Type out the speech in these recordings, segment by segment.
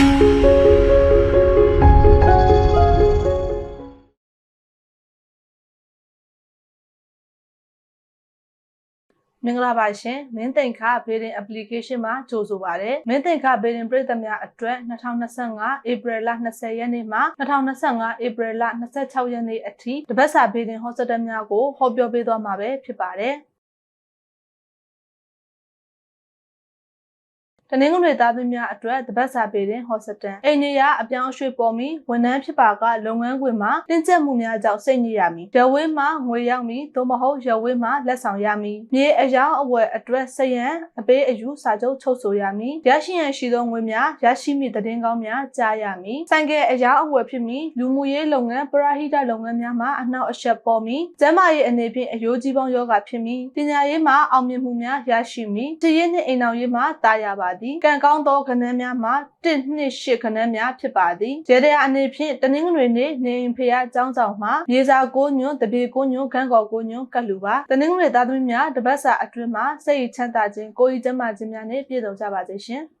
မင်္ဂလာပါရှင်မင်းသိင်္ခါဘေဒင် application မှာကြိုဆိုပါရစေမင်းသိင်္ခါဘေဒင်ပြည်သက်များအတွက်2025 April လ20ရက်နေ့မှ2025 April လ26ရက်နေ့အထိတပတ်စာဘေဒင် hospital များကိုဟောပြောပေးသွားမှာပဲဖြစ်ပါတယ် တနင်္ဂနွေသားသမီးများအတွက်တပတ်စာပေးတဲ့ hospital အိန္ဒိယအပြောင်းအရွှေ့ပေါ်မီဝန်ထမ်းဖြစ်ပါကလုပ်ငန်းခွင်မှာတင်းကျပ်မှုများကြောင့်စိတ်ညစ်ရမည်။ရဝင်းမှာငွေရောက်မည်သို့မဟုတ်ရဝင်းမှာလက်ဆောင်ရမည်။မြေအယောင်အဝယ်အတွက်စရန်အပေးအယူစာချုပ်ချုပ်ဆိုရမည်။ရရှိရန်ရှိသောငွေများရရှိမည့်တည်င်းကောင်းများကြားရမည်။ဆိုင်ကယ်အယောင်အဝယ်ဖြစ်မည်လူမှုရေးလုပ်ငန်းပရဟိတလုပ်ငန်းများမှာအနှောက်အယှက်ပေါ်မည်။ကျန်းမာရေးအနေဖြင့်အယိုးကြီးပေါင်းယောဂဖြစ်မည်။ပညာရေးမှာအောင်မြင်မှုများရရှိမည်။တည်ရနှင့်အိမ်အောင်ရေးမှာတာယာပါသည်။ကံကောင်းသောခဏန်းများမှာ1နှစ်8ခဏန်းများဖြစ်ပါသည်။ရေတရာအနေဖြင့်တနင်္ဂနွေနေ့နေအိမ်ဖေရအကြောင်းဆောင်မှာရေစာကိုညွန့်တပေကိုညွန့်ခန်းကော်ကိုညွန့်ကတ်လူပါ။တနင်္ဂနွေသားသမီးများတပတ်စာအတွင်းမှာစိတ်ချမ်းသာခြင်းကိုယ်ဤကျန်းမာခြင်းများနဲ့ပြည့်စုံကြပါစေရှင်။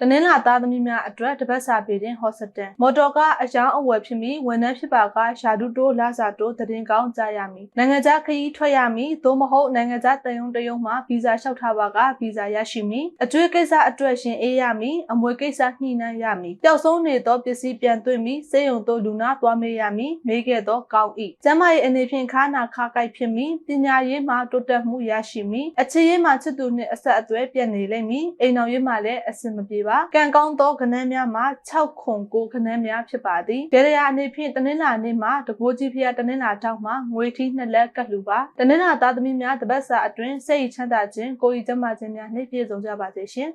တနင်္လာသားသမီးများအတွက်တပတ်စာပေးတဲ့ hospital မော်တော်ကားအယောင်အဝယ်ဖြစ်ပြီးဝန်ထမ်းဖြစ်ပါကရှာဒုတိုးလာစာတိုးတည်င်းကောင်းကြရမည်နိုင်ငံခြားခရီးထွက်ရမည်သို့မဟုတ်နိုင်ငံခြားတယုံတယုံမှာဗီဇာလျှောက်ထားပါကဗီဇာရရှိမည်အကျွေးကိစ္စအတွက်ရှင်အေးရမည်အမွေကိစ္စညှိနှိုင်းရမည်ပျောက်ဆုံးနေသောပစ္စည်းပြန်သွင်းမည်စေယုံတို့လူနာသွားမေးရမည်မေးခဲ့သောကောင်း၏ကျမရဲ့အနေဖြင့်ခါနာခါကိုက်ဖြစ်မည်ပညာရေးမှာတိုးတက်မှုရရှိမည်အခြေရေးမှာချစ်သူနှင့်အဆက်အသွယ်ပြည့်နေလိမ့်မည်အိမ်တော်ရေးမှာလည်းအဆင်မပြေပါကံကောင်းသောကဏ္ဍများမှာ6ခွန်9ကဏ္ဍများဖြစ်ပါသည်ဒေရယာအနေဖြင့်တနင်္လာနေ့မှာတကိုးကြီးဖျားတနင်္လာတောက်မှာငွေထီးနှစ်လက်ကတ်လူပါတနင်္လာသားသမီးများတပတ်စာအတွင်းစိတ်ချမ်းသာခြင်းကိုယ်ဤကျန်းမာခြင်းများနှင့်ပြည့်စုံကြပါစေရှင်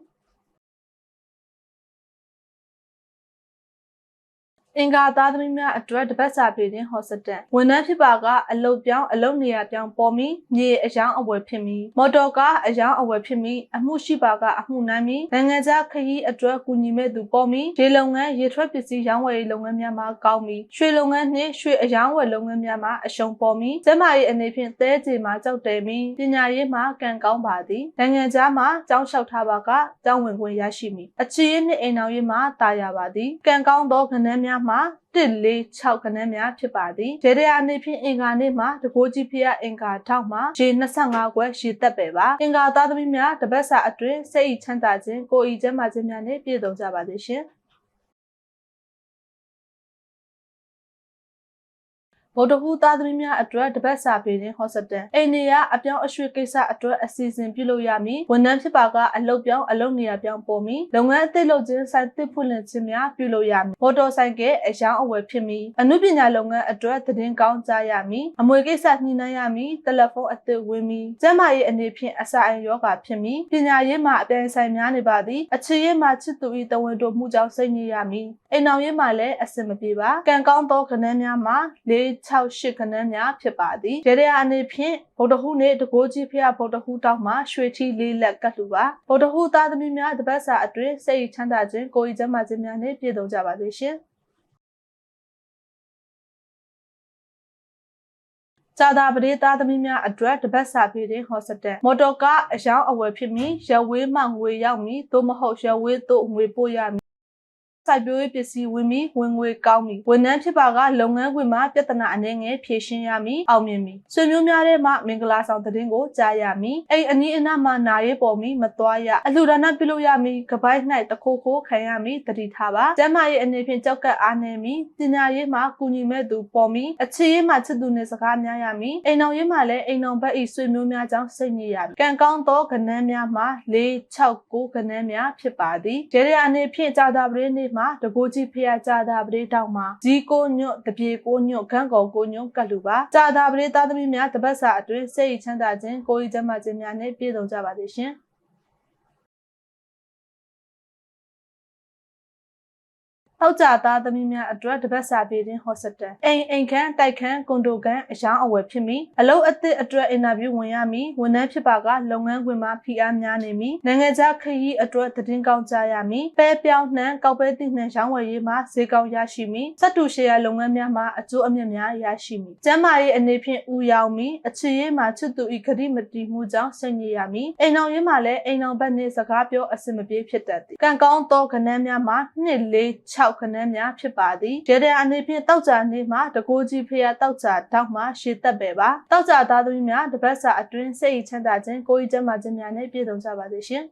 အင်္ဂါသားသမီးများအတွက်တပတ်စာပြည်တွင် hospital ဝန်ထမ်းဖြစ်ပါကအလုတ်ပြောင်းအလုတ်နေရာပြောင်းပေါ်ပြီးမြေအယောင်အဝယ်ဖြစ်ပြီးမော်တော်ကားအယောင်အဝယ်ဖြစ်ပြီးအမှုရှိပါကအမှုနိုင်ပြီးနိုင်ငံခြားခရီးအတွက်ကူညီမဲ့သူပေါ်ပြီးရေလုပ်ငန်းရေထွက်ပစ္စည်းရောင်းဝယ်ရေးလုပ်ငန်းများမှာကောင်းပြီးရွှေလုပ်ငန်းနှင့်ရွှေအယောင်ဝယ်လုပ်ငန်းများမှာအရှုံးပေါ်ပြီးကျမရဲ့အနေဖြင့်သဲကြေမှာကြောက်တယ်ပြီးပညာရေးမှာကံကောင်းပါသည်နိုင်ငံခြားမှာကျောင်းလျှောက်ထားပါကကျောင်းဝင်ခွင့်ရရှိမည်အခြေရေးနှင့်အိမ်တော်ရေးမှာတာယာပါသည်ကံကောင်းသောခဏန်းများမှာ146ခဏန်းများဖြစ်ပါသည်ရေတရာအနေဖြင့်အင်္ဂါနေ့မှာတကိုးကြီးဖျားအင်္ဂါထောက်မှာရေ25ခွက်ရေတက်ပဲပါအင်္ဂါသားသမီးများတပတ်စာအတွင်းစိတ်ဤချမ်းသာခြင်းကိုယ်ဤကျန်းမာခြင်းများနဲ့ပြည့်စုံကြပါစေရှင် ဗုဒ္ဓဟူးသားသမီးများအတွက်တပတ်စာပေးတဲ့ hospital အိန္ဒိယအပြောင်းအရွှေ့ကိစ္စအတွက်အစီအစဉ်ပြုလုပ်ရမည်ဝန်ထမ်းဖြစ်ပါကအလုပ်ပြောင်းအလုပ်နေရာပြောင်းပေါ်မည်လုပ်ငန်းအသစ်လုပ်ခြင်းဆိုင်သစ်ဖွင့်လှစ်ခြင်းများပြုလုပ်ရမည်မော်တော်ဆိုင်ကယ်အယောင်အဝယ်ဖြစ်မည်အမှုပညာလုပ်ငန်းအတွက်သတင်းကောင်းကြားရမည်အမွေကိစ္စညှိနှိုင်းရမည်တယ်လီဖုန်းအသစ်ဝင်မည်ကျန်းမာရေးအနေဖြင့်အစာအိမ်ယောဂဖြစ်မည်ပညာရေးမှာအပြိုင်ဆိုင်များနေပါသည်အခြေရေးမှာချစ်သူ၏တဝန်တို့မှုကြောင့်စိတ်ညစ်ရမည်အိမ်အောင်ရေးမှာလည်းအဆင်မပြေပါကံကောင်းသောကဏ္ဍများမှာ၄6 8ခဏန်းများဖြစ်ပါသည်ရေရအနေဖြင့်ဗုဒ္ဓဟူးနှင့်တကိုးကြီးဖျားဗုဒ္ဓဟူးတောက်မှရွှေထီလေးလက်ကတ်လူပါဗုဒ္ဓဟူးသားသမီးများတပတ်စာအတွင်းစိတ်ချမ်းသာခြင်းကိုယ်ဤကျန်းမာခြင်းများနှင့်ပြည့်စုံကြပါစေရှင်ဇာတာပရိသသားသမီးများအတွက်တပတ်စာပေးတဲ့ hospital မော်တော်ကားအယောင်အဝယ်ဖြစ်ပြီးရဝေးမှငွေရောက်မည်သို့မဟုတ်ရဝေးသို့ငွေပို့ရမည် စိုက်ပျိုးရေးပစ္စည်းဝင်ပြီးဝင်ငွေကောင်းပြီးဝန်ထမ်းဖြစ်ပါကလုပ်ငန်းခွင်မှာပြဿနာအနေငယ်ဖြေရှင်းရမည်အောင်မြင်မည်ဆွေမျိုးများထဲမှမင်္ဂလာဆောင်တဲ့တင်ကိုကြားရမည်အိမ်အနီးအနားမှာနာရေးပေါ်မီမသွားရအလှူဒါနပြုလုပ်ရမည်ကပိုက်၌တခိုးခိုးခံရမည်တတိထားပါကျမ်းမာရေးအနေဖြင့်ကြောက်ကပ်အားနေမည်ပညာရေးမှာကူညီမဲ့သူပေါ်မီအခြေရေးမှာချစ်သူနဲ့စကားများရမည်အိမ်တော်ရေးမှာလည်းအိမ်တော်ဘက်ဤဆွေမျိုးများကြောင့်စိတ်ညစ်ရမည်ကံကောင်းသောကဏ္ဍများမှာ၄6 9ကဏ္ဍများဖြစ်ပါသည်ဒေရအနေဖြင့်ကြာတာပရိနေ့မှာတကိုးကြီးဖျားကြာတာပရိတောက်မှာဇီကိုညွတ်တပြေကိုညွတ်ခန့်ကောကိုညွတ်ကတ်လူပါကြာတာပရိသားသမီးများတပတ်စာအတွင်းစိတ်ချမ်းသာခြင်းကိုယ်ဤကျန်းမာခြင်းများနဲ့ပြည့်စုံကြပါစေရှင် တောက်ကြသားသမီးများအတွက်တပတ်စာပြေးခြင်းဟော့စတယ်အိမ်အိမ်ခန်းတိုက်ခန်းကွန်ဒိုခန်းအယောင်းအဝယ်ဖြစ်မီအလုပ်အသစ်အတွက်အင်တာဗျူးဝင်ရမီဝန်ထမ်းဖြစ်ပါကလုပ်ငန်းခွင်မှာဖိအားများနေမီနိုင်ငံခြားခရီးအတွက်သတင်းကောင်းကြားရမီပဲပြောင်းနှံကောက်ပဲတိနှံရောင်းဝယ်ရေးမှာဈေးကောင်းရရှိမီစက်တူရှယ်ယာလုပ်ငန်းများမှာအကျိုးအမြတ်များရရှိမီကျန်းမာရေးအနေဖြင့်ဥယောင်မီအခြေရေးမှာချစ်သူဤခတိမတီမှုကြောင့်စိတ်ညစ်ရမီအိမ်အောင်ရေးမှာလည်းအိမ်အောင်ဘက်နှင့်စကားပြောအဆင်မပြေဖြစ်တတ်သည်ကံကောင်းသောခဏန်းများမှာ2 4 6ခဏန်းများဖြစ်ပါသည်ရေတဲ့အနေဖြင့်တောက်ကြနေမှာတကိုးကြီးဖျားတောက်ကြတောက်မှရှည်သက်ပဲပါတောက်ကြသားသမီးများတပတ်စာအတွင်းစိတ်ချမ်းသာခြင်းကိုယ်ကြီးကျန်းမာခြင်းများနဲ့ပြည့်စုံကြပါစေရှင်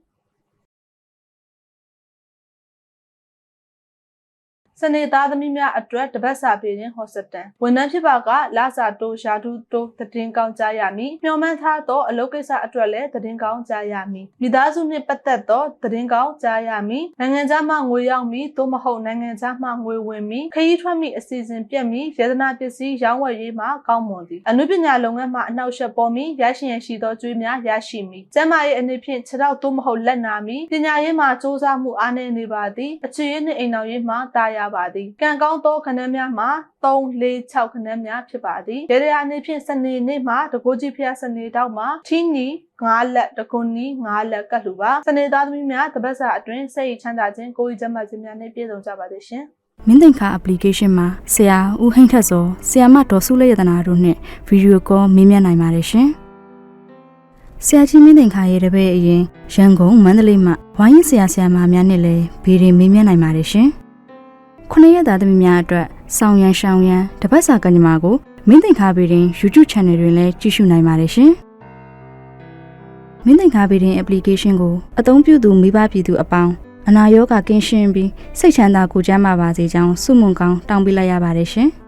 စနေသားသမီးများအတွက်တပတ်စာပေးခြင်းဟော့စတန်ဝန်ထမ်းဖြစ်ပါကလာစာတိုးရှာတူတိုးသတင်းကောင်းကြားရမည်မျှော်မှန်းထားသောအလုပ်ကိစ္စအတွက်လည်းသတင်းကောင်းကြားရမည်မိသားစုနှင့်ပတ်သက်သောသတင်းကောင်းကြားရမည်နိုင်ငံခြားမှငွေရောက်မည်သို့မဟုတ်နိုင်ငံခြားမှငွေဝင်မည်ခရီးထွက်မည်အစီအစဉ်ပြတ်မည်ရတနာပစ္စည်းရောင်းဝယ်ရေးမှာကောင်းမွန်သည်အနုပညာလုပ်ငန်းမှာအနှောက်အယှက်ပေါ်မည်ရရှိရန်ရှိသောကျွေးများရရှိမည်ကျန်းမာရေးအနေဖြင့်ခြေထောက်သို့မဟုတ်လက်နာမည်ပညာရေးမှာစ조사မှုအားနည်းနေပါသည်အခြေရေးနှင့်အိမ်တော်ရေးမှာတာယာပါသည်ကံကောင်းသောခဏန်းများမှာ3 4 6ခဏန်းများဖြစ်ပါသည်ရေရာအနေဖြင့်စနေနေ့မှာတကိုးကြီးဖျားစနေတောက်မှာထင်းနီ9လက်တကွန်နီ9လက်ကတ်လူပါစနေသားသမီးများတပတ်စာအတွင်းစိတ်ချမ်းသာခြင်းကိုယ်ကြီးကျန်းမာခြင်းများနဲ့ပြည့်စုံကြပါစေရှင်မင်းသင်္ခါ application မှာဆရာဦးဟိန်းထက်စောဆရာမဒေါ်စုလက်ရတနာတို့နဲ့ဗီဒီယိုကောမေးမြန်းနိုင်ပါတယ်ရှင်။ဆရာကြီးမင်းသင်္ခါရဲ့တပည့်အရင်ရန်ကုန်မန္တလေးမှာဝိုင်းရင်ဆရာဆရာမများနဲ့လည်းဗီဒီမေးမြန်းနိုင်ပါတယ်ရှင်။ ခုနှစ်ရက်သားသမီးများအတွက်ဆောင်းရန်ရှောင်းရန်တပတ်စာကညမာကိုမင်းသင်္ခါဗီဒီ YouTube Channel တွင်လည်းကြည့်ရှုနိုင်ပါတယ်ရှင်။မင်းသင်္ခါဗီဒီ application ကိုအသုံးပြုသူမိဘပြည်သူအပေါင်းအနာရောဂါကင်းရှင်းပြီးစိတ်ချမ်းသာကိုယ်ကျန်းမာပါစေကြောင်းဆုမွန်ကောင်းတောင်းပေးလိုက်ရပါတယ်ရှင်။